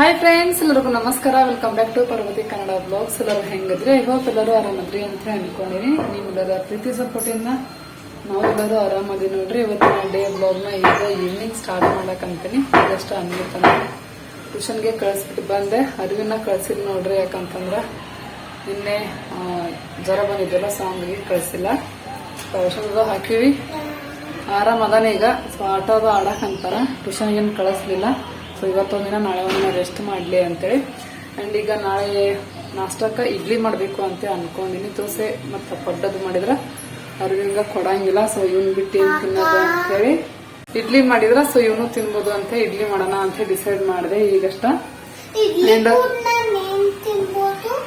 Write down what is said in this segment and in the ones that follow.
Hi friends ಎಲ್ಲರಿಗೂ ನಮಸ್ಕಾರ. Welcome back to Parvathi Kannada blogs ಎಲ್ಲರೂ ಹೆಂಗದ್ರಿ? ಐ ಹೋಪ್ ಎಲ್ಲರೂ ಆರಾಮದ್ರಿ ಅಂತ ಅನ್ಕೊಂಡಿನಿ. ನಿಮ್ಮೆಲ್ಲರ ಪ್ರೀತಿ ಸಪೋರ್ಟಿಂದ ನಾವೆಲ್ಲರೂ ಆರಾಮದಿ ನೋಡ್ರಿ. ಇವತ್ತಿನ ಡೇ ಬ್ಲಾಗ್ನ ಈಗ ಈವ್ನಿಂಗ್ ಸ್ಟಾರ್ಟ್ ಮಾಡಕಂತೀನಿ ಇದಷ್ಟು ಅನ್ಬಿಟ್ಟಂದ್ರೆ ಟ್ಯೂಷನ್ಗೆ ಕಳಿಸ್ಬಿಟ್ಟು ಬಂದೆ. ಅರಿವಿನ ಕಳ್ಸಿಲ್ಲ ನೋಡ್ರಿ ಯಾಕಂತಂದ್ರ ನಿನ್ನೆ ಜ್ವರ ಬಂದಿದ್ದೆಲ್ಲ ಸಾಂಗಿಗೆ ಕಳ್ಸಿಲ್ಲ. ಔಷಧ ಹಾಕಿವಿ. ಆರಾಮದಾನೆ ಈಗ. ಸೊ ಆಟೋದು ಆಡಕ್ ಅಂತಾರ. ಟ್ಯೂಷನ್ ಏನು ಕಳಿಸ್ಲಿಲ್ಲ. ಸೊ ಇವತ್ತೊಂದು ದಿನ ನಾಳೆ ಒಂದಿನ ರೆಸ್ಟ್ ಮಾಡಲಿ ಅಂತೇಳಿ. ಆ್ಯಂಡ್ ಈಗ ನಾಳೆ ನಾಷ್ಟಕ್ಕೆ ಇಡ್ಲಿ ಮಾಡಬೇಕು ಅಂತ ಅನ್ಕೊಂಡಿನಿ. ದೋಸೆ ಮತ್ತು ಪಡ್ಡದು ಮಾಡಿದ್ರೆ ಅವ್ರಿಗೀಗ ಕೊಡಂಗಿಲ್ಲ. ಸೊ ಇವನು ಬಿಟ್ಟು ಏನು ತಿನ್ನೋದು ಅಂತೇಳಿ ಇಡ್ಲಿ ಮಾಡಿದ್ರೆ ಸೊ ಇವನು ತಿನ್ಬೋದು ಅಂತ ಇಡ್ಲಿ ಮಾಡೋಣ ಅಂತ ಡಿಸೈಡ್ ಮಾಡಿದೆ ಈಗಷ್ಟ.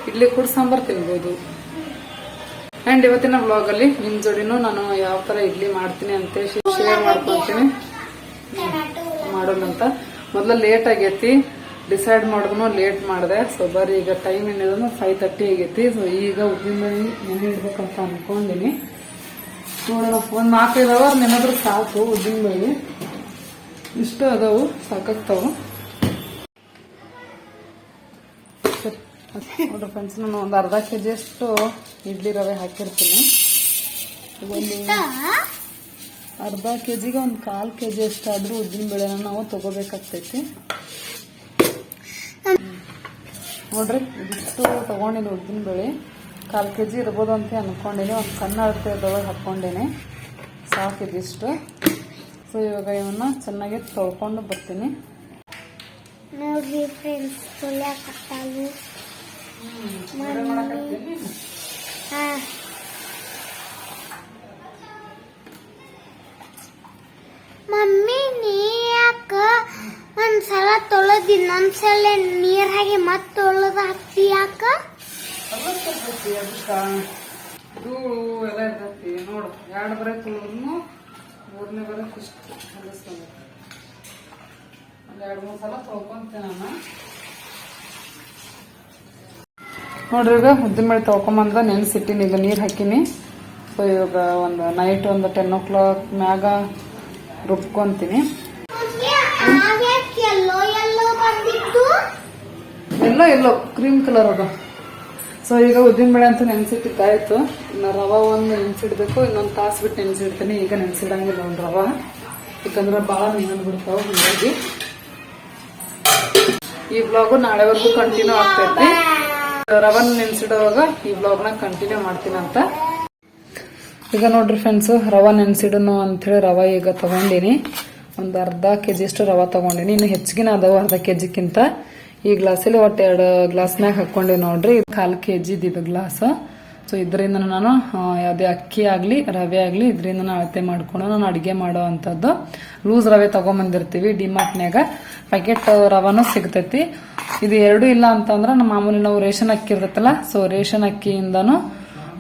ಇಡ್ಲಿ ಕೂಡ ಸಾಂಬಾರ್ ತಿನ್ಬೋದು. ಅಂಡ್ ಇವತ್ತಿನ ಬ್ಲಾಗ್ ಅಲ್ಲಿ ನಿಮ್ ಜೋಡಿನೂ ನಾನು ಯಾವ ತರ ಇಡ್ಲಿ ಮಾಡ್ತೀನಿ ಅಂತ ಶೇರ್ ಮಾಡ್ಕೊಂತೀನಿ. ಮಾಡೋಣ ಅಂತ. ಮೊದ್ಲು ಲೇಟ್ ಆಗೈತಿ. ಡಿಸೈಡ್ ಮಾಡಿದ್ರು ಲೇಟ್ ಮಾಡಿದೆ. ಸೊ ಬರೀ ಈಗ ಟೈಮ್ ಏನಿದ್ರು ಫೈವ್ ತರ್ಟಿ ಆಗೈತಿ. ಸೊ ಈಗ ಉದ್ದಿನಬೇಳೆ ನೆನೆ ಇಡ್ಬೇಕಂತ ಅನ್ಕೊಂಡಿನಿ. ನೋಡೋಣ, ಒಂದು ನಾಲ್ಕೈದು ಅವರ್ ನೆನಾದ್ರೂ ಸಾಕು ಉದ್ದಿನ ಉದ್ದಿನಬೇಳೆ ಇಷ್ಟು ಅದಾವು, ಸಾಕಾಗ್ತಾವು. ನೋಡ್ರಿ ಫ್ರೆಂಡ್ಸ್ ನಾನು ಒಂದು ಅರ್ಧ ಕೆ ಜಿ ಅಷ್ಟು ಇಡ್ಲಿ ರವೆ ಹಾಕಿರ್ತೀನಿ. ಒಂದು ಅರ್ಧ ಕೆ ಜಿಗೆ ಒಂದು ಕಾಲು ಕೆ ಜಿ ಅಷ್ಟಾದ್ರೂ ಉದ್ದಿನ ಬೇಳೆನ ನಾವು ತಗೋಬೇಕಾಗ್ತೈತಿ. ನೋಡ್ರಿ ಇದಿಷ್ಟು ತಗೊಂಡಿನಿ ಉದ್ದಿನ ಬೆಳೆ. ಕಾಲು ಕೆ ಜಿ ಇರ್ಬೋದು ಅಂತ ಅನ್ಕೊಂಡಿನಿ ಒಂದು ಸಣ್ಣ ಅಳತೆ ಅದ್ರೊಳಗೆ ಹಾಕ್ಕೊಂಡೇನೆ. ಸಾಕು ಇದಿಷ್ಟು. ಸೊ ಇವಾಗ ಇವನ್ನ ಚೆನ್ನಾಗಿ ತೊಳ್ಕೊಂಡು ಬರ್ತೀನಿ. ನೋಡ್ರಿ ಫ್ರೆಂಡ್ಸ್ ಹಾ. ಒಂದ್ಸಲ ತೊಳೆದಿ ಇನ್ನೊಂದ್ಸಲ ನೀರ್ ಹಾಗೆ ಮತ್ ತೊಳೆದ್ ಹಾಕ್ತಿ ಯಾಕ? ಧೂಳು ಎಲ್ಲ ಇರ್ತೈತಿ ನೋಡು ಎರಡು ಬರೆ ತುಳಿದ್ನು ಮೂರನೇ ಬರೆ ಇಷ್ಟು ಹೊಲಿಸ್ಕೊಂಡು ಒಂದು ಎರಡು ಮೂರು ಸಲ ತೊಳ್ಕೊಂತೀನಿ ನಾನು. ನೋಡ್ರಿ ಈಗ ಉದ್ದಿನ ಮೇಲೆ ತೊಳ್ಕೊಂಬಂದ ನೆನೆಸಿಟ್ಟಿನಿ ಈಗ ನೀರು ಹಾಕಿನಿ. ಸೊ ಇವಾಗ ಒಂದು ನೈಟ್ ಒಂದು ಟೆನ್ ಓ ಕ್ಲಾಕ್ ಮ್ಯಾಗ ರುಬ್ಕೊಂತೀನಿ. ಎಲ್ಲೋ ಎಲ್ಲೋ ಬಂದಿತ್ತು. ಎಲ್ಲೋ ಎಲ್ಲೋ ಕ್ರೀಮ್ ಕಲರ್ ಅದ. ಸೊ ಈಗ ಉದ್ದಿನ ಬೇಳೆ ಅಂತ ನೆನೆಸಿಟ್ಟಿದ್ದಾಯ್ತು. ಇನ್ನು ರವ ಒಂದು ನೆನ್ಸಿಡ್ಬೇಕು ಇನ್ನೊಂದು ತಾಸು ಬಿಟ್ಟು ನೆನೆಸಿಡ್ತೀನಿ. ಈಗ ನೆನ್ಸಿಡಂಗಿಲ್ಲ ಒಂದು ರವ. ಯಾಕಂದ್ರೆ ಭಾಳ ನೀನು ಬಿಡ್ತಾವೆ ಹೀಗಾಗಿ. ಈ ಬ್ಲಾಗು ನಾಳೆವರೆಗೂ ಕಂಟಿನ್ಯೂ ಆಗ್ತೈತಿ. ರವನ್ ನೆನೆಸಿಡುವಾಗ ಈ ಬ್ಲಾಗ್ನ ಕಂಟಿನ್ಯೂ ಮಾಡ್ತೀನಿ ಅಂತ. ಈಗ ನೋಡ್ರಿ ಫ್ರೆಂಡ್ಸ್ ರವ ನೆನೆಸಿಡೋನು ಅಂಥೇಳಿ ರವ ಈಗ ತಗೊಂಡಿನಿ. ಒಂದು ಅರ್ಧ ಕೆ ಜಿ ಅಷ್ಟು ರವ ತಗೊಂಡಿನಿ. ಇನ್ನು ಹೆಚ್ಚಿಗೆ ಅದಾವ ಅರ್ಧ ಕೆ ಜಿಕ್ಕಿಂತ ಈ ಗ್ಲಾಸಲ್ಲಿ ಒಟ್ಟು ಎರಡು ಗ್ಲಾಸ್ನಾಗ ಹಾಕ್ಕೊಂಡೆ ನೋಡ್ರಿ. ಕಾಲು ಕೆ ಜಿದು ಇದು ಗ್ಲಾಸ್. ಸೊ ಇದರಿಂದ ನಾನು ಯಾವುದೇ ಅಕ್ಕಿ ಆಗಲಿ, ರವೆ ಆಗಲಿ ಇದರಿಂದ ನಾನು ಅಳತೆ ಮಾಡ್ಕೊಂಡು ನಾನು ಅಡುಗೆ ಮಾಡೋ ಅಂಥದ್ದು. ಲೂಸ್ ರವೆ ತೊಗೊಂಬಂದಿರ್ತೀವಿ ಡಿಮಾರ್ಟ್ನ್ಯಾಗ. ಪ್ಯಾಕೆಟ್ ರವಾನು ಸಿಗ್ತೈತಿ. ಇದು ಎರಡೂ ಇಲ್ಲ ಅಂತಂದ್ರೆ ನಮ್ಮ ಮಾಮೂಲಿ ನಾವು ರೇಷನ್ ಅಕ್ಕಿ ಇರ್ತೈತಲ್ಲ, ಸೊ ರೇಷನ್ ಅಕ್ಕಿಯಿಂದನೂ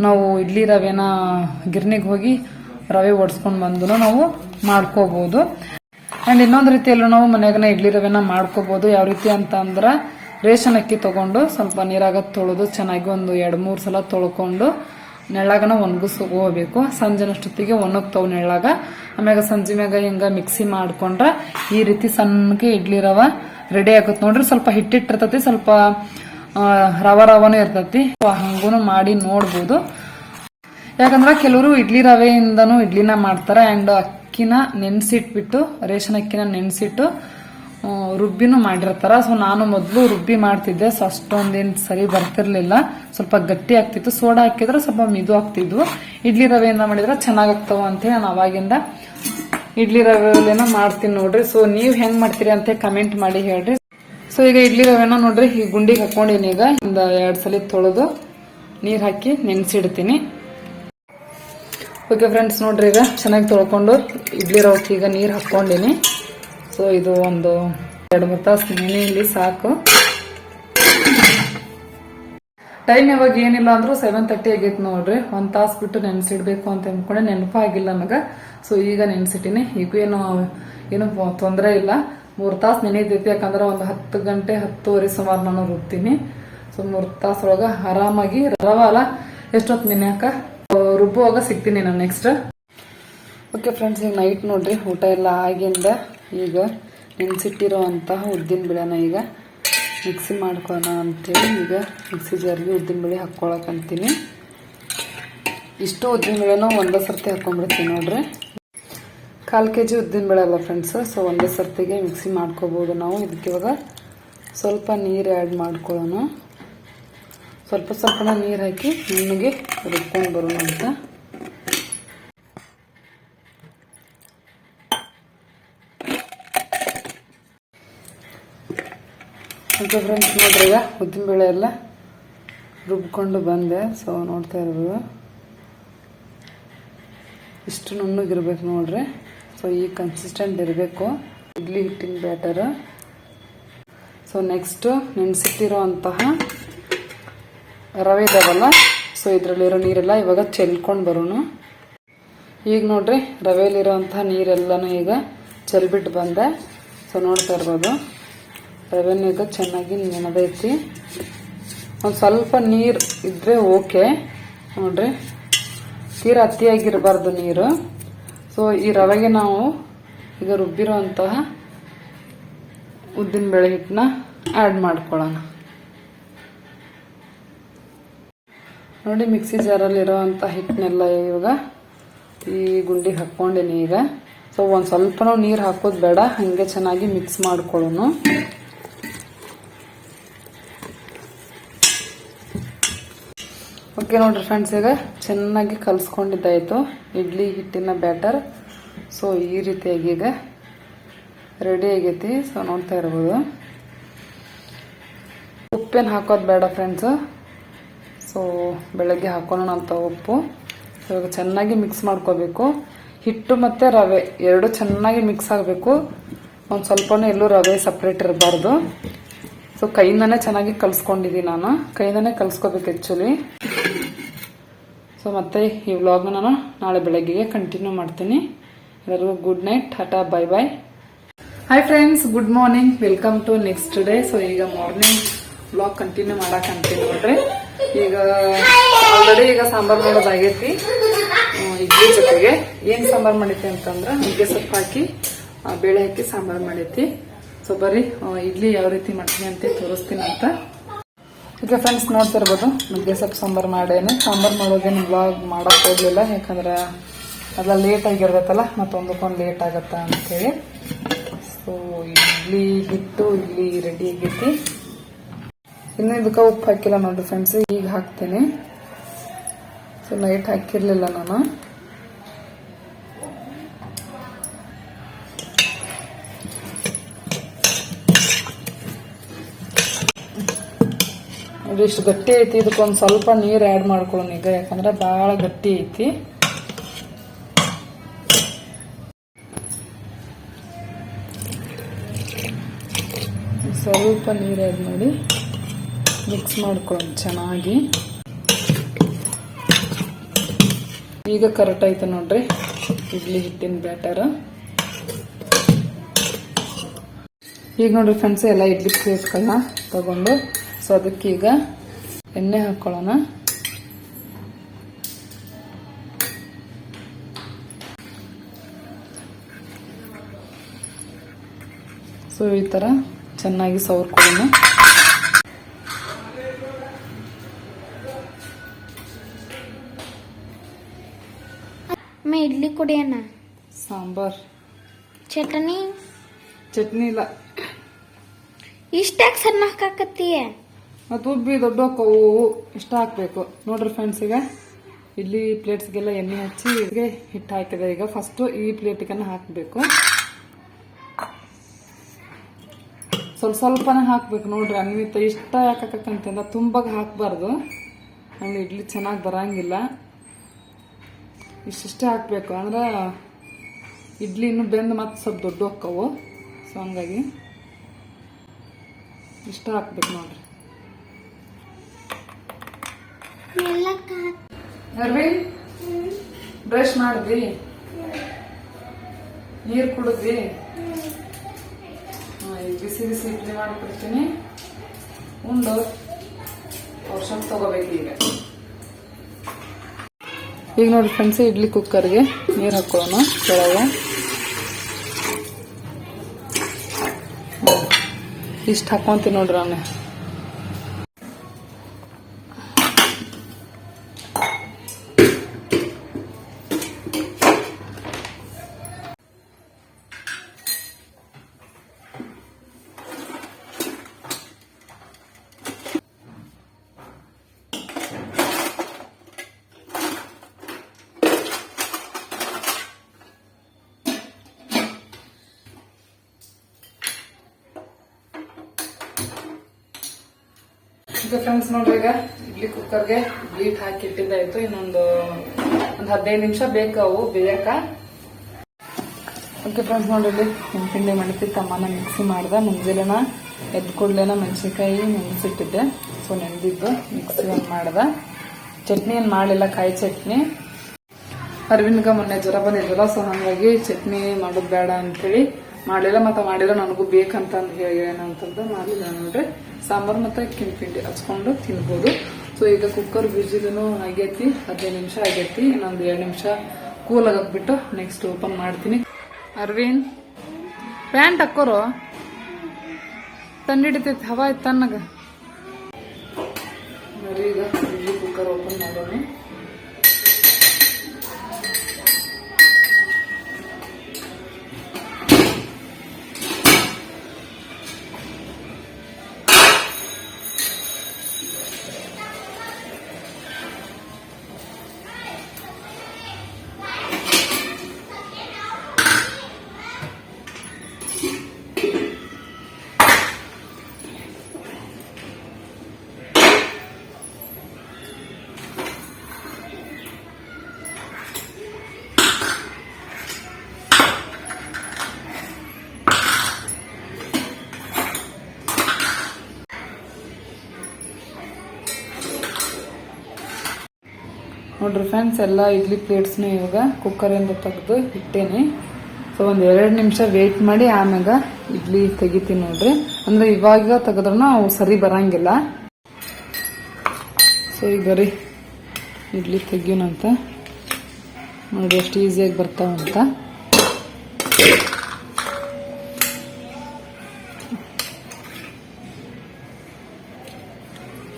ನಾವು ಇಡ್ಲಿ ರವೆನ ಗಿರ್ನಿಗೆ ಹೋಗಿ ರವೆ ಒಡ್ಸ್ಕೊಂಡು ಬಂದು ನಾವು ಮಾಡ್ಕೋಬಹುದು ಅಂಡ್ ಇನ್ನೊಂದು ರೀತಿಯಲ್ಲೂ ನಾವು ಮನೆಯಾಗನ ಇಡ್ಲಿ ರವೆನ ಮಾಡ್ಕೋಬಹುದು ಯಾವ ರೀತಿ ಅಂತ ಅಂದ್ರ ರೇಷನ್ ಅಕ್ಕಿ ತಗೊಂಡು ಸ್ವಲ್ಪ ನೀರಾಗ ತೊಳೆದು ಚೆನ್ನಾಗಿ ಒಂದು ಎರಡು ಮೂರು ಸಲ ತೊಳ್ಕೊಂಡು ನೆಳ್ಳಾಗನ ಒಣಗಿಸ್ಕೋಬೇಕು. ಸಂಜೆನಷ್ಟೊತ್ತಿಗೆ ಒಣಗ್ತಾವ್ ನೆಳ್ಳಾಗ. ಆಮ್ಯಾಗ ಸಂಜೆ ಮ್ಯಾಗ ಹಿಂಗೆ ಮಿಕ್ಸಿ ಮಾಡ್ಕೊಂಡ್ರೆ ಈ ರೀತಿ ಸಣ್ಣಗೆ ಇಡ್ಲಿ ರವ ರೆಡಿ ಆಗುತ್ತೆ. ನೋಡ್ರಿ ಸ್ವಲ್ಪ ಹಿಟ್ಟಿಟ್ಟಿರ್ತತಿ, ಸ್ವಲ್ಪ ರವೆ ರವ ರವನೂ ಇರ್ತತಿ. ಹಂಗೂ ಮಾಡಿ ನೋಡ್ಬೋದು. ಯಾಕಂದ್ರೆ ಕೆಲವರು ಇಡ್ಲಿ ರವೆಯಿಂದನೂ ಇಡ್ಲಿನ ಮಾಡ್ತಾರೆ. ಅಂಡ್ ಅಕ್ಕಿನ ನೆನೆಸಿಟ್ಬಿಟ್ಟು, ರೇಷನ್ ಅಕ್ಕಿನ ನೆನೆಸಿಟ್ಟು ರುಬ್ಬಿನೂ ಮಾಡಿರ್ತಾರ. ಸೊ ನಾನು ಮೊದಲು ರುಬ್ಬಿ ಮಾಡ್ತಿದ್ದೆ. ಸೊ ಅಷ್ಟೊಂದೇನು ಸರಿ ಬರ್ತಿರ್ಲಿಲ್ಲ. ಸ್ವಲ್ಪ ಗಟ್ಟಿ ಆಗ್ತಿತ್ತು. ಸೋಡಾ ಹಾಕಿದ್ರೆ ಸ್ವಲ್ಪ ಮಿದು ಆಗ್ತಿದ್ವು. ಇಡ್ಲಿ ರವೆಯಿಂದ ಮಾಡಿದ್ರೆ ಚೆನ್ನಾಗಾಗ್ತಾವ ಅಂತ ನಾನು ಅವಾಗಿಂದ ಇಡ್ಲಿ ರವೆಲೇನ ಮಾಡ್ತೀನಿ ನೋಡ್ರಿ. ಸೊ ನೀವು ಹೆಂಗೆ ಮಾಡ್ತೀರಿ ಅಂತ ಕಮೆಂಟ್ ಮಾಡಿ ಹೇಳ್ರಿ. ಸೊ ಈಗ ಇಡ್ಲಿ ರವೆನ ನೋಡ್ರಿ, ಈ ಗುಂಡಿಗೆ ಹಾಕೊಂಡಿನಿ ಈಗ. ಒಂದು ಎರಡು ಸಲ ತೊಳೆದು ನೀರು ಹಾಕಿ ನೆನೆಸಿಡ್ತೀನಿ. ಓಕೆ ಫ್ರೆಂಡ್ಸ್ ನೋಡ್ರಿ ಈಗ ಚೆನ್ನಾಗಿ ತೊಳ್ಕೊಂಡು ಇಡ್ಲಿ ರವಕ್ಕೆ ಈಗ ನೀರು ಹಾಕ್ಕೊಂಡಿನಿ. ಸೊ ಇದು ಒಂದು ಎರಡು ಮೂರು ತಾಸು ನೆನೆಯಲ್ಲಿ ಸಾಕು. ಟೈಮ್ ಯಾವಾಗ ಏನಿಲ್ಲ ಅಂದ್ರೂ ಸೆವೆನ್ ತರ್ಟಿ ಆಗೈತೆ ನೋಡ್ರಿ. ಒಂದು ತಾಸು ಬಿಟ್ಟು ನೆನೆಸಿಡ್ಬೇಕು ಅಂತ ಅಂದ್ಕೊಂಡೆ ನೆನಪಾಗಿಲ್ಲ ನನಗೆ ಸೊ ಈಗ ನೆನೆಸಿಟ್ಟಿನಿ. ಈಗೂ ಏನು ಏನು ತೊಂದರೆ ಇಲ್ಲ. ಮೂರು ತಾಸು ನೆನೆದೈತಿ ಯಾಕಂದ್ರೆ ಒಂದು ಹತ್ತು ಗಂಟೆ ಹತ್ತುವರೆ ಸುಮಾರು ನಾನು ರುಬ್ತೀನಿ. ಸೊ ಮೂರು ತಾಸೊಳಗೆ ಆರಾಮಾಗಿ, ರವ ಅಲ್ಲ, ಎಷ್ಟೊತ್ತು ನೆನೆಯಾಕ? ರುಬ್ಬುವಾಗ ಸಿಗ್ತೀನಿ ನಾನು ನೆಕ್ಸ್ಟ್ ಓಕೆ ಫ್ರೆಂಡ್ಸ್ ಈಗ ನೈಟ್ ನೋಡ್ರಿ, ಊಟ ಎಲ್ಲ ಆಗಿಂದ ಈಗ ನೆನೆಸಿಟ್ಟಿರೋ ಅಂತಹ ಉದ್ದಿನ ಬೇಳೆನ ಈಗ ಮಿಕ್ಸಿ ಮಾಡ್ಕೋಣ ಅಂತೇಳಿ ಈಗ ಮಿಕ್ಸಿ ಜಾರಿಗೆ ಉದ್ದಿನ ಬೇಳೆ ಹಾಕ್ಕೊಳಕಂತೀನಿ ಇಷ್ಟು ಉದ್ದಿನ ಉದ್ದಿನಬೇಳೆನೂ ಒಂದೇ ಸರ್ತಿ ಹಾಕ್ಕೊಂಡ್ಬಿಡ್ತೀನಿ ನೋಡ್ರಿ. ಕಾಲು ಕೆ ಜಿ ಉದ್ದಿನ ಬೇಳೆ ಅಲ್ಲ ಫ್ರೆಂಡ್ಸ್ ಸೊ ಒಂದೇ ಸರ್ತಿಗೆ ಮಿಕ್ಸಿ ಮಾಡ್ಕೋಬೋದು ನಾವು. ಇದಕ್ಕೆ ಇವಾಗ ಸ್ವಲ್ಪ ನೀರು ಆ್ಯಡ್ ಮಾಡ್ಕೊಳ್ಳೋಣ. ಸ್ವಲ್ಪ ಸ್ವಲ್ಪ ನೀರು ಹಾಕಿ ನುಣ್ಣಗೆ ರುಬ್ಕೊಂಡು ಬರೋಣ ಅಂತ. ಓಕೆ ಫ್ರೆಂಡ್ಸ್ ನೋಡ್ರಿ ಈಗ ಉದ್ದಿನಬೇಳೆ ಎಲ್ಲ ರುಬ್ಕೊಂಡು ಬಂದೆ. ಸೊ ನೋಡ್ತಾ ಇರ್ಬೋದು ಇಷ್ಟು ನುಣ್ಣಗಿರ್ಬೇಕು ನೋಡ್ರಿ. ಸೊ ಈ ಕನ್ಸಿಸ್ಟೆಂಟ್ ಇರಬೇಕು. ಇಡ್ಲಿ ಹಿಟ್ಟಿನ ಬ್ಯಾಟರ್ ಸೊ ನೆಕ್ಸ್ಟು ನೆನೆಸಿಟ್ಟಿರೋ ಅಂತಹ ರವೆ ಇದಾವಲ್ಲ? ಸೊ ಇದರಲ್ಲಿರೋ ನೀರೆಲ್ಲ ಇವಾಗ ಚೆಲ್ಕೊಂಡು ಬರೋಣ. ಈಗ ನೋಡ್ರಿ ರವೆಯಲ್ಲಿರೋಂಥ ನೀರೆಲ್ಲನೂ ಈಗ ಚೆಲ್ಬಿಟ್ಟು ಬಂದೆ. ಸೊ ನೋಡ್ತಾ ಇರ್ಬೋದು. ರವೆನೂ ಈಗ ಚೆನ್ನಾಗಿ ನೆನೆದೈತಿ ಒಂದು ಸ್ವಲ್ಪ ನೀರು ಇದ್ದರೆ ಓಕೆ. ನೋಡ್ರಿ, ತೀರ ಅತಿಯಾಗಿರಬಾರ್ದು ನೀರು. ಸೊ ಈ ರವೆಗೆ ನಾವು ಈಗ ರುಬ್ಬಿರೋ ಅಂತಹ ಉದ್ದಿನಬೇಳೆ ಹಿಟ್ಟನ್ನ ಆ್ಯಡ್ ಮಾಡ್ಕೊಳ್ಳೋಣ. ನೋಡಿ ಮಿಕ್ಸಿ ಜಾರಲ್ಲಿರೋ ಅಂಥ ಹಿಟ್ಟನ್ನೆಲ್ಲ ಇವಾಗ ಈ ಗುಂಡಿಗೆ ಹಾಕ್ಕೊಂಡಿನಿ ಈಗ. ಸೊ ಒಂದು ಸ್ವಲ್ಪನೂ ನೀರು ಹಾಕೋದು ಬೇಡ, ಹಾಗೆ ಚೆನ್ನಾಗಿ ಮಿಕ್ಸ್ ಮಾಡ್ಕೊಳ್ಳೋನು. ಓಕೆ ನೋಡ್ರಿ ಫ್ರೆಂಡ್ಸ್ ಈಗ ಚೆನ್ನಾಗಿ ಕಲಿಸ್ಕೊಂಡಿದ್ದಾಯಿತು. ಇಡ್ಲಿ ಹಿಟ್ಟಿನ ಬ್ಯಾಟರ್ ಸೊ ಈ ರೀತಿಯಾಗಿ ಈಗ ರೆಡಿ ಆಗೈತಿ. ಸೊ ನೋಡ್ತಾ ಇರ್ಬೋದು. ಉಪ್ಪೇನು ಹಾಕೋದು ಬೇಡ ಫ್ರೆಂಡ್ಸು ಸೊ ಬೆಳಗ್ಗೆ ಹಾಕೋಣ ಅಂತ ಉಪ್ಪು ಇವಾಗ ಚೆನ್ನಾಗಿ ಮಿಕ್ಸ್ ಮಾಡ್ಕೋಬೇಕು. ಹಿಟ್ಟು ಮತ್ತು ರವೆ, ಎರಡು ಚೆನ್ನಾಗಿ ಮಿಕ್ಸ್ ಆಗಬೇಕು. ಒಂದು ಸ್ವಲ್ಪನೂ ಎಲ್ಲೂ ರವೆ ಸಪ್ರೇಟ್ ಇರಬಾರ್ದು. ಸೊ ಕೈಯಿಂದನೇ ಚೆನ್ನಾಗಿ ಕಲಿಸ್ಕೊಂಡಿದ್ದೀನಿ ನಾನು. ಕೈಯಿಂದನೇ ಕಲಿಸ್ಕೋಬೇಕು ಆ್ಯಕ್ಚುಲಿ ಸೊ ಮತ್ತೆ ಈ ವ್ಲಾಗ್ನ ನಾನು ನಾಳೆ ಬೆಳಗ್ಗೆಗೆ ಕಂಟಿನ್ಯೂ ಮಾಡ್ತೀನಿ. ಎಲ್ಲರಿಗೂ good night tata bye bye hi friends good morning welcome to next day so ಈಗ ಮಾರ್ನಿಂಗ್ ವ್ಲಾಗ್ ಕಂಟಿನ್ಯೂ ಮಾಡೋಕ್ಕಂತೀನಿ ನೋಡ್ರಿ. ಈಗ ಆಲ್ರೆಡಿ ಈಗ ಸಾಂಬಾರ್ ಮಾಡೋದಾಗೈತಿ. ಇಡ್ಲಿ ಜೊತೆಗೆ ಏನ್ ಸಾಂಬಾರ್ ಮಾಡೈತಿ ಅಂತಂದ್ರ ನುಗ್ಗೆ ಸೊಪ್ಪು ಹಾಕಿ ಬೇಳೆ ಹಾಕಿ ಸಾಂಬಾರ್ ಮಾಡೈತಿ ಸೊ ಬರ್ರಿ ಇಡ್ಲಿ ಯಾವ ರೀತಿ ಮಾಡ್ತೀನಿ ಅಂತ ತೋರಿಸ್ತೀನಿ ಅಂತ. ಈಗ ಫ್ರೆಂಡ್ಸ್ ನೋಡ್ತಾ ಇರ್ಬೋದು ನುಗ್ಗೆ ಸೊಪ್ಪು ಸಾಂಬಾರು ಮಾಡೇನೆ. ಸಾಂಬಾರು ಮಾಡೋದೇನು ಬ್ಲಾಗ್ ಮಾಡಕ್ ಹೋಗ್ಲಿಲ್ಲ, ಯಾಕಂದ್ರೆ ಅದೆಲ್ಲ ಲೇಟ್ ಆಗಿರ್ತೈತಲ್ಲ, ಮತ್ತೊಂದಕ್ಕೊಂದು ಲೇಟ್ ಆಗತ್ತ ಅಂತೇಳಿ. ಸೊ ಇಡ್ಲಿ ಹಿಟ್ಟು ಇಡ್ಲಿ ರೆಡಿ ಆಗೈತಿ. ಇನ್ನು ಇದಕ್ಕೆ ಉಪ್ಪು ಹಾಕಿಲ್ಲ ನೋಡ್ರಿ ಫ್ರೆಂಡ್ಸ್ ಈಗ ಹಾಕ್ತೇನೆ. ಸೊ ನೈಟ್ ಹಾಕಿರಲಿಲ್ಲ ನಾನು. ನೋಡಿ ಇಷ್ಟು ಗಟ್ಟಿ ಐತಿ. ಇದಕ್ಕೊಂದು ಸ್ವಲ್ಪ ನೀರು ಆ್ಯಡ್ ಮಾಡ್ಕೊಳ್ಳೋಣ ಈಗ, ಯಾಕಂದ್ರೆ ಭಾಳ ಗಟ್ಟಿ ಐತಿ. ಸ್ವಲ್ಪ ನೀರು ಆ್ಯಡ್ ಮಾಡಿ. ಮಿಕ್ಸ್ ಮಾಡ್ಕೊಳ್ಳೋಣ ಚೆನ್ನಾಗಿ. ಈಗ ಕರೆಕ್ಟ್ ಆಯ್ತು ನೋಡ್ರಿ. ಇಡ್ಲಿ ಹಿಟ್ಟಿನ ಬ್ಯಾಟರ್. ಈಗ ನೋಡ್ರಿ ಫ್ರೆಂಡ್ಸ್, ಎಲ್ಲ ಇಡ್ಲಿ ಪ್ಲೇಟ್ಗಳನ್ನ ತಗೊಂಡು ಸೊ ಈಗ ಎಣ್ಣೆ ಹಾಕೊಳ್ಳೋಣ. ಸೊ ಈ ಥರ ಚೆನ್ನಾಗಿ ಸವರ್ಕೊಳ್ಳೋಣ. ಅಮ್ಮ ಇಡ್ಲಿ ಕುಡಿಯೋಣ ಸಾಂಬಾರ್. ಚಟ್ನಿ? ಚಟ್ನಿ ಇಲ್ಲ. ಇಷ್ಟಾಕ್ ಸಣ್ಣ ಹಾಕಾಕತ್ತೀಯ ಮತ್ತು ಉಬ್ಬಿ ದೊಡ್ಡ ಕವು ಇಷ್ಟ ಹಾಕಬೇಕು. ನೋಡ್ರಿ ಫ್ರೆಂಡ್ಸ್ ಈಗ. ಇಲ್ಲಿ ಪ್ಲೇಟ್ಸ್ಗೆಲ್ಲ ಎಣ್ಣೆ ಹಚ್ಚಿ ಇದಕ್ಕೆ ಹಿಟ್ಟು ಹಾಕಿದೆ ಈಗ ಫಸ್ಟು ಈ ಪ್ಲೇಟಿಗೆ ಹಾಕಬೇಕು. ಸ್ವಲ್ಪ ಸ್ವಲ್ಪನೇ ಹಾಕ್ಬೇಕು. ನೋಡ್ರಿ ಅನ್ವಿತ ಇಷ್ಟ ಯಾಕಂತಂದ್ರೆ ತುಂಬಾಗ ಹಾಕಬಾರ್ದು. ಆಮೇಲೆ ಇಡ್ಲಿ ಚೆನ್ನಾಗಿ ಬರಂಗಿಲ್ಲ. ಇಷ್ಟಿಷ್ಟೇ ಹಾಕಬೇಕು. ಅಂದ್ರೆ ಇಡ್ಲಿ ಇನ್ನೂ ಬೆಂದು ಮತ್ತೆ ಸ್ವಲ್ಪ ದೊಡ್ಡ ಹೋಕ್ಕವು ಸೊ ಹಂಗಾಗಿ ಇಷ್ಟ ಹಾಕ್ಬೇಕು ನೋಡ್ರಿ. ಅರವಿಂದ್ ಬ್ರಷ್ ಮಾಡಿದ್ವಿ. ನೀರು ಕುಡಿದ್ವಿ. ಬಿಸಿ ಬಿಸಿ ಇಡ್ಲಿ ಮಾಡಿಕೊಡ್ತೀನಿ. ಉಂಡು ಔಷಧ ತಗೋಬೇಕು ಈಗ. ಈಗ ನೋಡಿ ಫ್ರೆಂಡ್ಸ್ ಇಡ್ಲಿ ಕುಕ್ಕರ್ಗೆ ನೀರು ಹಾಕೊಳ್ಳೋಣ ಕೆಳಗೆ ಇಷ್ಟು ಹಾಕೊಂತೀನಿ ನೋಡ್ರಿ ನಾನು ಈಗ ಫ್ರೆಂಡ್ಸ್ ನೋಡ್ರಿ ಈಗ ಇಡ್ಲಿ ಕುಕ್ಕರ್ಗೆ ಬೀಟ್ ಹಾಕಿ ಇಟ್ಟಿದ್ದಾಯ್ತು. ಇನ್ನೊಂದು ಒಂದು ಹದಿನೈದು ನಿಮಿಷ ಬೇಕು ಅವು, ಬೇಯಕ. ಓಕೆ ಫ್ರೆಂಡ್ಸ್ ನೋಡ್ರಿ ನಮ್ಮ ಹಿಂಡಿ ಮಾಡಿಸಿ ತಮ್ಮನ ಮಿಕ್ಸಿ ಮಾಡ್ದೆ. ಮುಂಜಾನೆನ ಎದ್ದು ಕೂಡ್ಲೇನ ಮೆಣಸಿನ್ಕಾಯಿ ನೆನೆಸಿಟ್ಟಿದ್ದೆ. ಸೊ ನೆನೆದಿದ್ದು ಮಿಕ್ಸಿ ಒಂದು ಮಾಡ್ದೆ. ಚಟ್ನಿ ಏನು ಮಾಡಲಿಲ್ಲ ಕಾಯಿ ಚಟ್ನಿ. ಅರವಿಂದ್ಗ ಮೊನ್ನೆ ಜ್ವರ ಬಂದಿದ್ವಲ್ಲ ಸೊ ಹಂಗಾಗಿ ಚಟ್ನಿ ಮಾಡೋದು ಬೇಡ ಅಂತೇಳಿ ಮಾಡಲಿಲ್ಲ ಮತ್ತೆ ಮಾಡಿಲ್ಲ ನನಗೂ ಬೇಕಂತ ಅಂದ್ ಹೇಳಿ ಏನಂತಂದು ಮಾಡಲಿಲ್ಲ ನೋಡ್ರಿ. ಸಾಂಬಾರು ಮತ್ತೆ ಕಿನ್ಪಿಂಡಿ ಹಚ್ಕೊಂಡು ತಿನ್ಬೋದು. ಸೊ ಈಗ ಕುಕ್ಕರ್ ಬಿಜಿದೂ ಆಗೈತಿ ಹದಿನೈದು ನಿಮಿಷ ಆಗೈತಿ ಇನ್ನೊಂದು ಎರಡು ನಿಮಿಷ ಕೂಲ್ ಆಗಿಬಿಟ್ಟು ನೆಕ್ಸ್ಟ್ ಓಪನ್ ಮಾಡ್ತೀನಿ. ಅರವಿಂದ್, ಪ್ಯಾಂಟ್ ಹಾಕೋರು? ತಂಡಿಡಿತೈತಿ ಹವಾ ಇತ್ತು ನೋಡಿ ಈಗ. ನೋಡ್ರಿ ಫ್ರೆಂಡ್ಸ್ ಎಲ್ಲ ಇಡ್ಲಿ ಪ್ಲೇಟ್ಸ್ನ ಇವಾಗ ಕುಕ್ಕರಿಂದ ತೆಗೆದು ಇಟ್ಟೇನಿ. ಸೊ ಒಂದು ಎರಡು ನಿಮಿಷ ವೇಟ್ ಮಾಡಿ, ಆಮ್ಯಾಗ ಇಡ್ಲಿ ತೆಗಿತೀನಿ ನೋಡ್ರಿ. ಅಂದ್ರೆ ಇವಾಗ ತೆಗೆದ್ರೂ ಅವು ಸರಿ ಬರಂಗಿಲ್ಲ. ಸೊ ಈಗ ರೀ ಇಡ್ಲಿ ತೆಗಿಯೋಣಂತ ನೋಡಿ ಎಷ್ಟು ಈಸಿಯಾಗಿ ಬರ್ತಾವಂತ.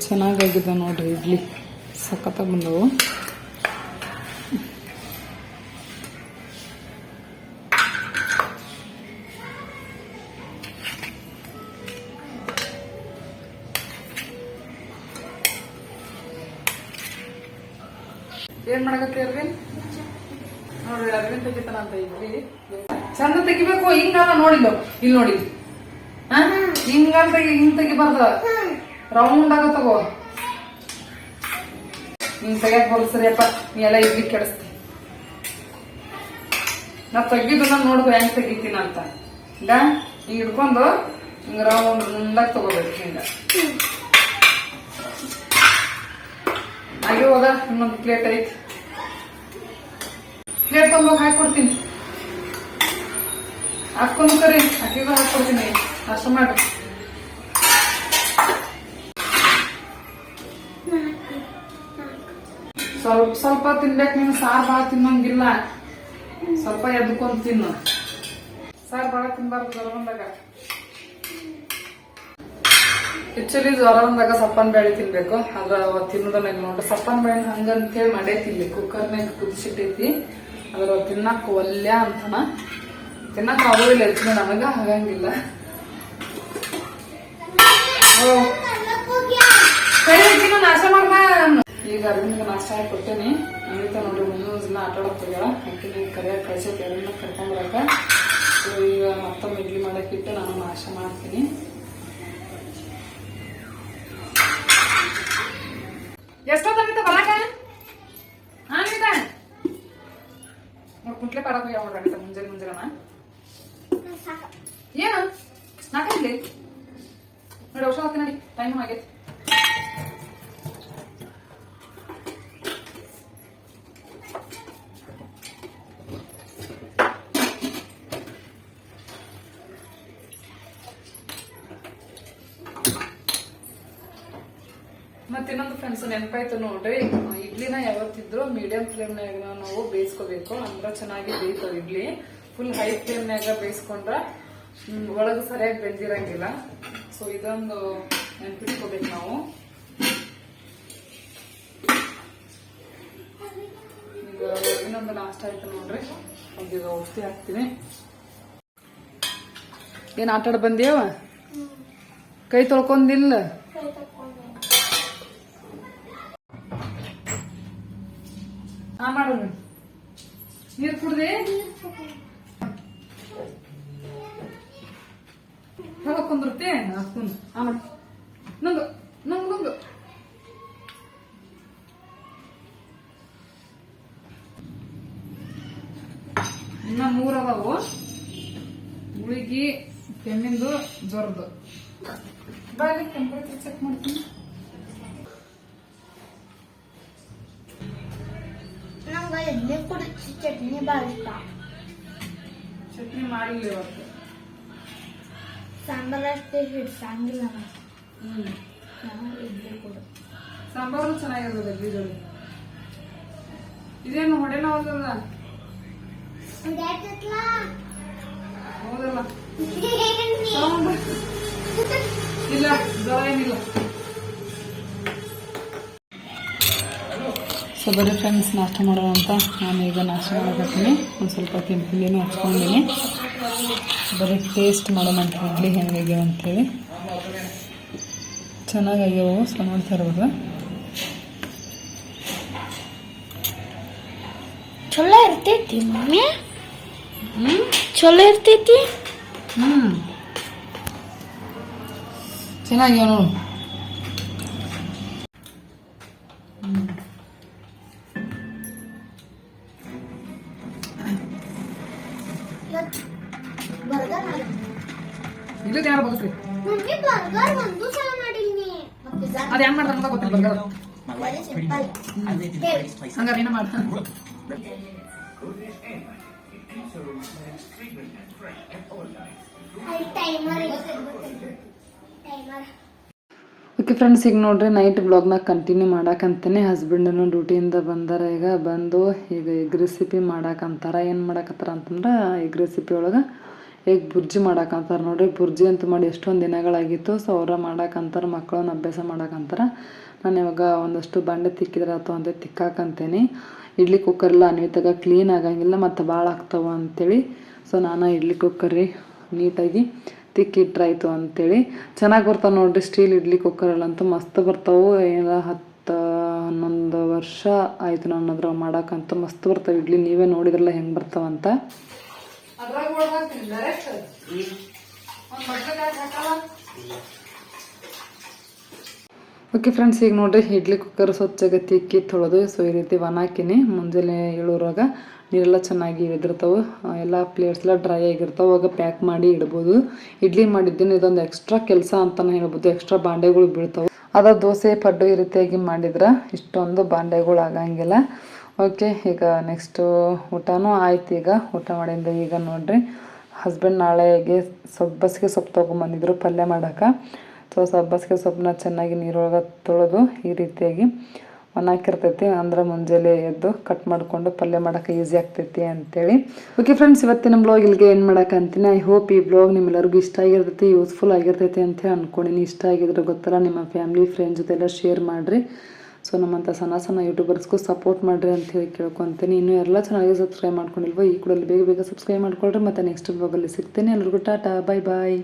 ಚೆನ್ನಾಗಾಗಿದೆ ನೋಡ್ರಿ ಇಡ್ಲಿ. ಸಖತ್ತಾಗಿ ಬಂದವು. ಚಂದ ಹಿಂಗಲ್ಲ ನೋಡಿದ್ದು ಇಲ್ಲಿ ನೋಡಿ. ಹಿಂಗಾಲ ಹಿಂಗ ತೆಗಿ ಹಿಂಗ್ ತೆಗಿಬಾರ್ದ ರೌಂಡ್ ಆಗ ತಗೋ. ಹಿಂಗ್ ತೆಗಿಯಕ್ ಬರ್ ನೀ ಎಲ್ಲ ಇಡ್ಲಿ ಕೆಡಿಸ್ತಿ ನಾ ತೆಗಿದನ್ನ ನೋಡ್ಕೊ ಹೆಂಗ್ ತೆಗಿತೀನ ಅಂತ. ಈಗ ಹಿಂಗ್ ಹಿಡ್ಕೊಂಡು ಹಿಂಗ ರೌಂಡ್ ಮುಂದಾಗ ತಗೋಬೇಕು ಹಿಂಗ. ಹಾಗೆ ಹೋದ, ಇನ್ನೊಂದು ಪ್ಲೇಟ್ ಐತಿ. ಪ್ಲೇಟ್ ತೊಗೊಂಡೋಗಿ ಹಾಕಿ ಹಾಕೊಂಡು ಕರಿ ಅಕ್ಕಿಗೂ ಹಾಕೊಡ್ತೀನಿ ಅಷ್ಟು ಮಾಡಿ ಸ್ವಲ್ಪ ಸ್ವಲ್ಪ ತಿನ್ಬೇಕು ನೀನು ಸಾರು ಭಾಳ ತಿನ್ನಂಗಿಲ್ಲ ಸ್ವಲ್ಪ ಎದ್ಕೊಂಡು ತಿನ್ನು ಸಾರು ಭಾಳ ತಿನ್ಬಾರ್ದು ಜ್ವರ ಬಂದಾಗ ಆಕ್ಚುಲಿ ಜ್ವರ ಬಂದಾಗ ಸಪ್ಪನ್ ಬೇಳೆ ತಿನ್ಬೇಕು ಅದ್ರ ತಿನ್ನೋದನ್ನ ನೋಡ್ರಿ ಸಪ್ಪನ್ ಬೇಳೆ ಹಂಗಂತೇಳಿ ಮಾಡೇ ತಿನ್ಲಿ ಕುಕ್ಕರ್ನಾಗ ಕುದಿಸಿಟ್ಟೈತಿ ಅದ್ರ ತಿನ್ನಕ್ ಒಲ್ಯ ಅಂತನ ತಿನ್ನಕ್ ಆಗೋದಿಲ್ಲ ಹೆಚ್ಚಿನ ನನಗೆ ಆಗಂಗಿಲ್ಲ ಅಕ್ಕಿನೂ ನಾಶ ಮಾಡ್ದ ಈಗ ಅರವಿಂದ ನಾಷ್ಟ ಆಗಿ ಕೊಟ್ಟೇನಿ. ಅನಿತಾ ನೋಡ್ರಿ ಮುಂದಿನ ದಿನ ಆಟ ಹೋಗ್ಯಾಳ. ಅಕ್ಕಿನ ಕರಿಯಾಕ ಕಳ್ಸೈತಿ ಅರವಿಂದ ಕರ್ಕೊಂಡ್ಬರಕ ಸೊ ಈಗ ಮತ್ತೊಮ್ಮೆ ಇಡ್ಲಿ ಮಾಡಕ್ಕಿಟ್ಟು ನಾನು ನಾಶ ಮಾಡ್ತೀನಿ. ಎಷ್ಟೊತ್ತಾಗಿತ್ತ ಬರಾಕ? ಹಾ ನೋಡ್ ಕುಂಟ್ಲೆ ಪಾಡಕ್ ಯಾವ ಮುಂಜಾನೆ ಮುಂಜಾನ ಟೈಮ್ ಇನ್ನೊಂದು ಫ್ರೆಂಡ್ಸ್ ನೆನಪಾಯ್ತು ನೋಡ್ರಿ. ಇಡ್ಲಿನ ಯಾವತ್ತಿದ್ರು ಮೀಡಿಯಂ ಫ್ಲೇಮ್ನಾಗ ನಾವು ಬೇಯಿಸ್ಕೋಬೇಕು. ಅಂದ್ರ ಚೆನ್ನಾಗಿ ಬೇಯ್ತಾವ ಇಡ್ಲಿ. ಫುಲ್ ಹೈ ಫ್ಲೇಮ್ನಾಗ ಬೇಯಿಸ್ಕೊಂಡ್ರ ಒಳಗ್ ಸರಿಯಾಗಿ ಬೆಂದಿರಂಗಿಲ್ಲ. ಸೊ ಇದೊಂದು ನೆನ್ಪಿಟ್ಕೋಬೇಕು ನಾವು. ಇನ್ನೊಂದು ಲಾಸ್ಟ್ ಆಯ್ತು ನೋಡ್ರಿ. ಅದೀಗ ಔಷಧಿ ಹಾಕ್ತೀನಿ ಏನ್ ಆಟ ಆಡ ಬಂದೇವ ಕೈ ತೊಳ್ಕೊಂಡಿಲ್ಲ? ಹಾ ಮಾಡೋಣ ನೀರ್ ಕುಡ್ದೆ? ಹೇಳ ಕುಂದಿರ್ತಿ? ಹಾಕೊಂಡು ಹಾ ನಂಗು ನಂಗು ನಂಗು ಇನ್ನ ಮೂರ್ ಅದಾವು ಗುಳಿಗಿ ಕೆಮ್ಮಿಂದು ಜ್ವರದ್ದು ಬಾಯಲ್ಲಿ ಟೆಂಪರೇಚರ್ ಚೆಕ್ ಮಾಡ್ತೀನಿ ನಂಗೆ ಇಡ್ಲಿ ಕುಡಿ ಚಟ್ನಿ ಭಾಳ ಇಷ್ಟ ಚಟ್ನಿ ಮಾಡಿಲ್ಲ ಇವತ್ತು ಸಾಂಬಾರ್ ಅಷ್ಟೇ ಹಿಡ್ಸಂಗಿಲ್ಲ ನಾನು ಸಾಂಬಾರು ಚೆನ್ನಾಗಿರ್ತದೆ ಬೀಜಗಳು ಇದೇನು ಹೊಡೆನ ಹೋದಲ್ಲ. ಇಲ್ಲ ಜ್ವರ ಏನಿಲ್ಲ. ಸೊ ಬರೀ ಫ್ರೆಂಡ್ಸ್ ನಾಷ್ಟ ಮಾಡೋಣ ಅಂತ ನಾನು ಈಗ ನಾಷ್ಟ ಮಾಡಕತ್ತೀನಿ ಒಂದು ಸ್ವಲ್ಪ ತಿಂಪಿಲಿನೂ ಹಚ್ಕೊಂಡಿನಿ. ಬರೀ ಟೇಸ್ಟ್ ಮಾಡೋಣ ಅಂತ ಇಡ್ಲಿ ಹೆಂಗಿದೆ ಅಂತೇಳಿ ಚೆನ್ನಾಗಾಗ್ಯಾವು ಸೊ ನೋಡ್ತಾ ಇರ್ಬೋದು ಚಲೋ ಇರ್ತೈತಿ ಮಮ್ಮಿ ಚಲೋ ಇರ್ತೈತಿ. ಹ್ಞೂ ಚೆನ್ನಾಗ್ಯಾವ ನೋಡು. ಓಕೆ ಫ್ರೆಂಡ್ಸ್ ಈಗ ನೋಡ್ರಿ ನೈಟ್ ಬ್ಲಾಗ್ನ ಕಂಟಿನ್ಯೂ ಮಾಡಾಕಂತೀನಿ. ಹಸ್ಬೆಂಡನು ಡ್ಯೂಟಿಯಿಂದ ಬಂದಾರ, ಈಗ ಬಂದು ಈಗ ಎಗ್ ರೆಸಿಪಿ ಮಾಡಾಕಂತಾರ. ಏನು ಮಾಡಾಕತ್ತಾರ ಅಂತಂದ್ರೆ ಎಗ್ ರೆಸಿಪಿ ಒಳಗೆ ಎಗ್ ಬುರ್ಜಿ ಮಾಡಾಕಂತಾರ. ನೋಡ್ರಿ, ಬುರ್ಜಿ ಅಂತ ಮಾಡಿ ಎಷ್ಟೊಂದು ದಿನಗಳಾಗಿತ್ತು. ಸೊ ಅವ್ರ ಮಾಡಾಕಂತಾರ ಮಕ್ಕಳನ್ನ ಅಭ್ಯಾಸ ಮಾಡಾಕಂತಾರ. ನಾನು ಇವಾಗ ಒಂದಷ್ಟು ಬಂಡೆ ತಿಕ್ಕಿದ್ರೆ ಅಥವಾ ಅಂತ ತಿಕ್ಕಾಕಂತೇನೆ, ಇಡ್ಲಿ ಕುಕ್ಕರ್ ಎಲ್ಲ ಅನ್ವಿತಾಗ ಕ್ಲೀನ್ ಆಗಂಗಿಲ್ಲ, ಮತ್ತು ಭಾಳ ಆಗ್ತಾವ ಅಂತೇಳಿ. ಸೊ ನಾನು ಇಡ್ಲಿ ಕುಕ್ಕರ್ ರೀ ನೀಟಾಗಿ ತಿಕ್ಕಿಟ್ರಾಯ್ತು ಅಂತೇಳಿ. ಚೆನ್ನಾಗಿ ಬರ್ತಾವೆ ನೋಡಿರಿ ಸ್ಟೀಲ್ ಇಡ್ಲಿ ಕುಕ್ಕರಲ್ಲಂತೂ ಮಸ್ತ್ ಬರ್ತಾವೆ. ಏನಾರ ಹತ್ತು, ಹನ್ನೊಂದು ವರ್ಷ ಆಯಿತು ನಾನು ಅದ್ರಾಗ ಮಾಡೋಕ್ಕಂತೂ ಮಸ್ತ್ ಬರ್ತಾವೆ ಇಡ್ಲಿ. ನೀವೇ ನೋಡಿದ್ರಲ್ಲ ಹೆಂಗೆ ಬರ್ತಾವಂತ ಓಕೆ ಫ್ರೆಂಡ್ಸ್ ಈಗ ನೋಡ್ರಿ, ಇಡ್ಲಿ ಕುಕ್ಕರ್ ಸ್ವಚ್ಛಗೆ ತಿಕ್ಕಿ ತೊಳೆದು ಸೊ ಈ ರೀತಿ ಒಣ ಹಾಕಿನಿ. ಮುಂಜಾನೆ ಏಳುವಾಗ ನೀರೆಲ್ಲ ಚೆನ್ನಾಗಿ ಇಳಿದಿರ್ತಾವೆ ಎಲ್ಲ ಪ್ಲೇಟ್ಸ್ ಎಲ್ಲ ಡ್ರೈ ಆಗಿರ್ತಾವೆ, ಅವಾಗ ಪ್ಯಾಕ್ ಮಾಡಿ ಇಡ್ಬೋದು. ಇಡ್ಲಿ ಮಾಡಿದ್ದೀನಿ, ಇದೊಂದು ಎಕ್ಸ್ಟ್ರಾ ಕೆಲಸ ಅಂತಲೇ ಹೇಳ್ಬೋದು. ಎಕ್ಸ್ಟ್ರಾ ಬಾಂಡೆಗಳು ಬೀಳ್ತಾವೆ. ಅದ ದೋಸೆ, ಪಡ್ಡು ಈ ರೀತಿಯಾಗಿ ಮಾಡಿದ್ರೆ ಇಷ್ಟೊಂದು ಬಾಂಡೆಗಳು ಆಗಂಗಿಲ್ಲ. ಓಕೆ ಈಗ ನೆಕ್ಸ್ಟು ಊಟನೂ ಆಯ್ತು. ಈಗ ಊಟ ಮಾಡಿಂದ ಈಗ ನೋಡ್ರಿ ಹಸ್ಬೆಂಡ್ ನಾಳೆಗೆ ಸಬ್ಬಸಿಗೆ ಸೊಪ್ಪು ತೊಗೊಂಬಂದಿದ್ರು, ಪಲ್ಯ ಮಾಡೋಕೆ. ಸೊ ಸಬ್ಬಸ್ಗೆ ಸೊಪ್ಪನ್ನ ಚೆನ್ನಾಗಿ ನೀರೊಳಗೆ ತೊಳೆದು ಈ ರೀತಿಯಾಗಿ ಒಣಾಕಿರ್ತೈತಿ ಅಂದ್ರೆ ಮುಂಜಾನೆ ಎದ್ದು ಕಟ್ ಮಾಡಿಕೊಂಡು ಪಲ್ಯ ಮಾಡೋಕೆ ಈಸಿ ಆಗ್ತೈತಿ ಅಂತೇಳಿ. ಓಕೆ ಫ್ರೆಂಡ್ಸ್ ಇವತ್ತಿನ ಬ್ಲಾಗ್ ಇಲ್ಲಿಗೆ ಏನು ಮಾಡೋಕೆ ಅಂತೀನಿ. ಐ ಹೋಪ್ ಈ ಬ್ಲಾಗ್ ನಿಮ್ಮೆಲ್ಲರಿಗೂ ಇಷ್ಟ ಆಗಿರ್ತೈತಿ ಯೂಸ್ಫುಲ್ ಆಗಿರ್ತೈತಿ ಅಂತ ಹೇಳಿ ಅನ್ಕೊಂಡಿನಿ. ಇಷ್ಟ ಆಗಿದ್ರೆ ಗೊತ್ತಲ್ಲ, ನಿಮ್ಮ ಫ್ಯಾಮಿಲಿ ಫ್ರೆಂಡ್ಸ್ ಜೊತೆಲ್ಲ ಶೇರ್ ಮಾಡಿರಿ. ಸೊ ನಮ್ಮಂಥ ಸಣ್ಣ ಸಣ್ಣ ಯೂಟ್ಯೂಬರ್ಸ್ಗೂ ಸಪೋರ್ಟ್ ಮಾಡಿರಿ ಅಂತ ಹೇಳಿ ಕೇಳ್ಕೊತೀನಿ. ಇನ್ನೂ ಎಲ್ಲ ಚೆನ್ನಾಗಿ ಸಬ್ಸ್ಕ್ರೈಬ್ ಮಾಡ್ಕೊಂಡಿಲ್ವೋ, ಈ ಕೂಡಲ್ಲಿ ಬೇಗ ಬೇಗ ಸಬ್ಸ್ಕ್ರೈಬ್ ಮಾಡ್ಕೊಳ್ರಿ. ಮತ್ತು ನೆಕ್ಸ್ಟ್ ಬ್ಲಾಗಲ್ಲಿ ಸಿಗ್ತೀನಿ. ಎಲ್ರಿಗೂ ಟಾಟಾ ಬಾಯ್ ಬಾಯ್